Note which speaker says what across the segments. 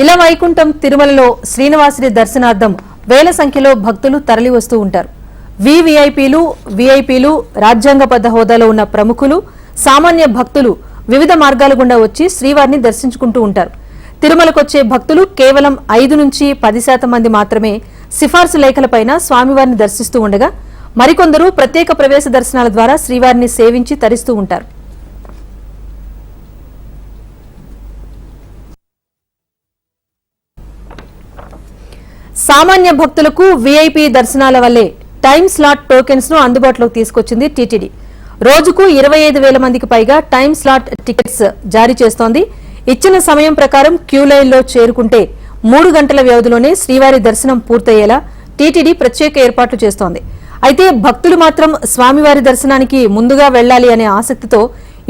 Speaker 1: ఇలా వైకుంఠం తిరుమలలో శ్రీనివాసుని దర్శనార్థం వేల సంఖ్యలో భక్తులు తరలి వస్తూ ఉంటారు వివిఐపీలు విఐపీలు రాజ్యాంగబద్ధ హోదాలో ఉన్న ప్రముఖులు సామాన్య భక్తులు వివిధ మార్గాల గుండా వచ్చి శ్రీవారిని దర్శించుకుంటూ ఉంటారు. తిరుమలకొచ్చే భక్తులు కేవలం ఐదు నుంచి పది శాతం మంది మాత్రమే సిఫార్సు లేఖలపైన స్వామివారిని దర్శిస్తూ ఉండగా మరికొందరు ప్రత్యేక ప్రవేశ దర్శనాల ద్వారా శ్రీవారిని సేవించి తరిస్తూ ఉంటారు. సామాన్య భక్తులకు వీఐపీ దర్శనాల వల్లే టైమ్ స్లాట్ టోకెన్స్ను అందుబాటులోకి తీసుకొచ్చింది టీటీడీ రోజుకు ఇరవై ఐదు వేల మందికి పైగా టైమ్ స్లాట్ టికెట్స్ జారీ చేస్తోంది. ఇచ్చిన సమయం ప్రకారం క్యూ లైన్లో చేరుకుంటే మూడు గంటల వ్యవధిలోనే శ్రీవారి దర్శనం పూర్తయ్యేలా టీటీడీ ప్రత్యేక ఏర్పాట్లు చేస్తోంది. అయితే భక్తులు మాత్రం స్వామివారి దర్శనానికి ముందుగా వెళ్ళాలి అనే ఆసక్తితో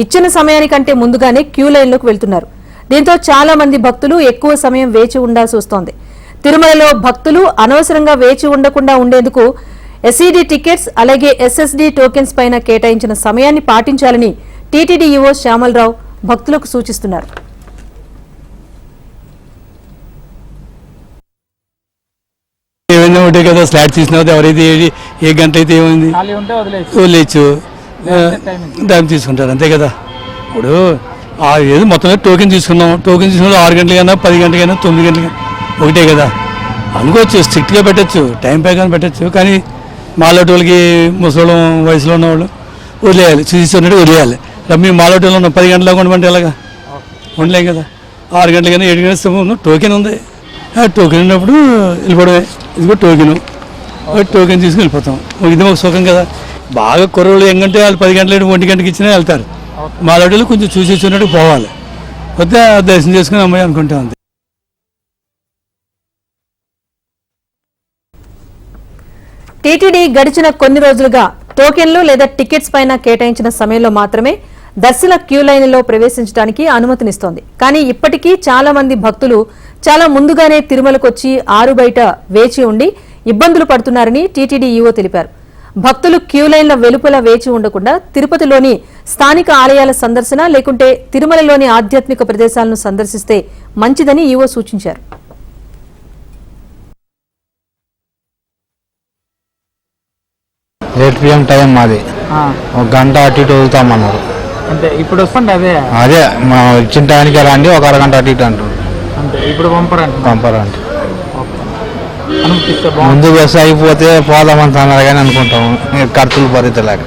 Speaker 1: ఇచ్చిన సమయానికంటే ముందుగానే క్యూ లైన్లోకి వెళ్తున్నారు. దీంతో చాలా మంది భక్తులు ఎక్కువ సమయం వేచి ఉండాల్సి వస్తోంది. తిరుమలలో భక్తులు అనవసరంగా వేచి ఉండకుండా ఉండేందుకు ఎస్ఈడి టికెట్స్ అలాగే ఎస్ఎస్డి టోకెన్స్ పైన కేటాయించిన సమయాన్ని పాటించాలని టీటీడీ ఈవో శ్యామలరావు భక్తులకు సూచిస్తున్నారు.
Speaker 2: ఏమైనా ఒకటే కదా స్లాట్ ఎవరైతే ఏ గంట అయితే ఏమైంది?
Speaker 3: ఖాళీ ఉంటే వదిలేసి
Speaker 2: వదిలేచ్చు టైం తీసుకుంటారు. అంతే కదా. ఇప్పుడు ఆ ఏదో మొత్తం టోకెన్ తీసుకున్నాం. టోకెన్ తీసుకున్న ఆరు గంటలకైనా పది గంటలకైనా తొమ్మిది గంటలకైనా. ఒకటే కదా. అనుకోవచ్చు స్ట్రిక్ట్గా పెట్టచ్చు టైం ప్రకారం పెట్టచ్చు కానీ మాలోటి వాళ్ళకి ముసలి వయసులో ఉన్నవాళ్ళు వదిలేయాలి. చూసినట్టు వదిలేయాలి. రమ్మి మాలోటి వాళ్ళు ఉన్న పది గంటలకు ఉండమంటే ఎలాగా? ఉండలేం కదా. ఆరు గంటలకైనా ఏడు గంటల టోకెన్ ఉంది. టోకెన్ ఉన్నప్పుడు వెళ్ళిపోవడమే. ఇదిగో టోకెను. టోకెన్ తీసుకుని వెళ్ళిపోతాం. ఇది ఒక సుఖం కదా. బాగా కుర్రోళ్ళు ఎంగంటే వాళ్ళు పది గంటల ఒంటి గంటకి ఇచ్చినా వెళ్తారు. మాలోటి వాళ్ళు కొంచెం చూసి చూసినట్టు పోవాలి. కొద్దిగా దర్శనం చేసుకుని అమ్మాయి అనుకుంటా ఉంది.
Speaker 1: టీటీడీ గడిచిన కొన్ని రోజులుగా టోకెన్లు లేదా టికెట్స్ పైన కేటాయించిన సమయంలో మాత్రమే దర్శన క్యూ లైన్లో ప్రవేశించడానికి అనుమతినిస్తోంది. కానీ ఇప్పటికీ చాలా మంది భక్తులు చాలా ముందుగానే తిరుమలకొచ్చి ఆరు బయట వేచి ఉండి ఇబ్బందులు పడుతున్నారని టీటీడీ ఈవో తెలిపారు. భక్తులు క్యూ లైన్ల వెలుపల వేచి ఉండకుండా తిరుపతిలోని స్థానిక ఆలయాల సందర్శన లేకుంటే తిరుమలలోని ఆధ్యాత్మిక ప్రదేశాలను సందర్శిస్తే మంచిదని ఈవో సూచించారు.
Speaker 4: ఎయిట్ పిఎం టైం మాది. ఒక గంట అటు ఇటు వదులుతామన్నారు
Speaker 3: అంతే ఇప్పుడు వస్తుంది అదే?
Speaker 4: అదే మనం ఇచ్చిన టైంకి రండి ఒక అరగంట అటు ఇటు అంటారు
Speaker 3: అంతే ఇప్పుడు పంపరండి
Speaker 4: పంపరండి
Speaker 3: అనుమతిస్తే బాగుంది
Speaker 4: ముందు బస్సు అయిపోతే పోదామంత అన్నారు కానీ అనుకుంటాం ఇక ఖర్చులు భరితలేక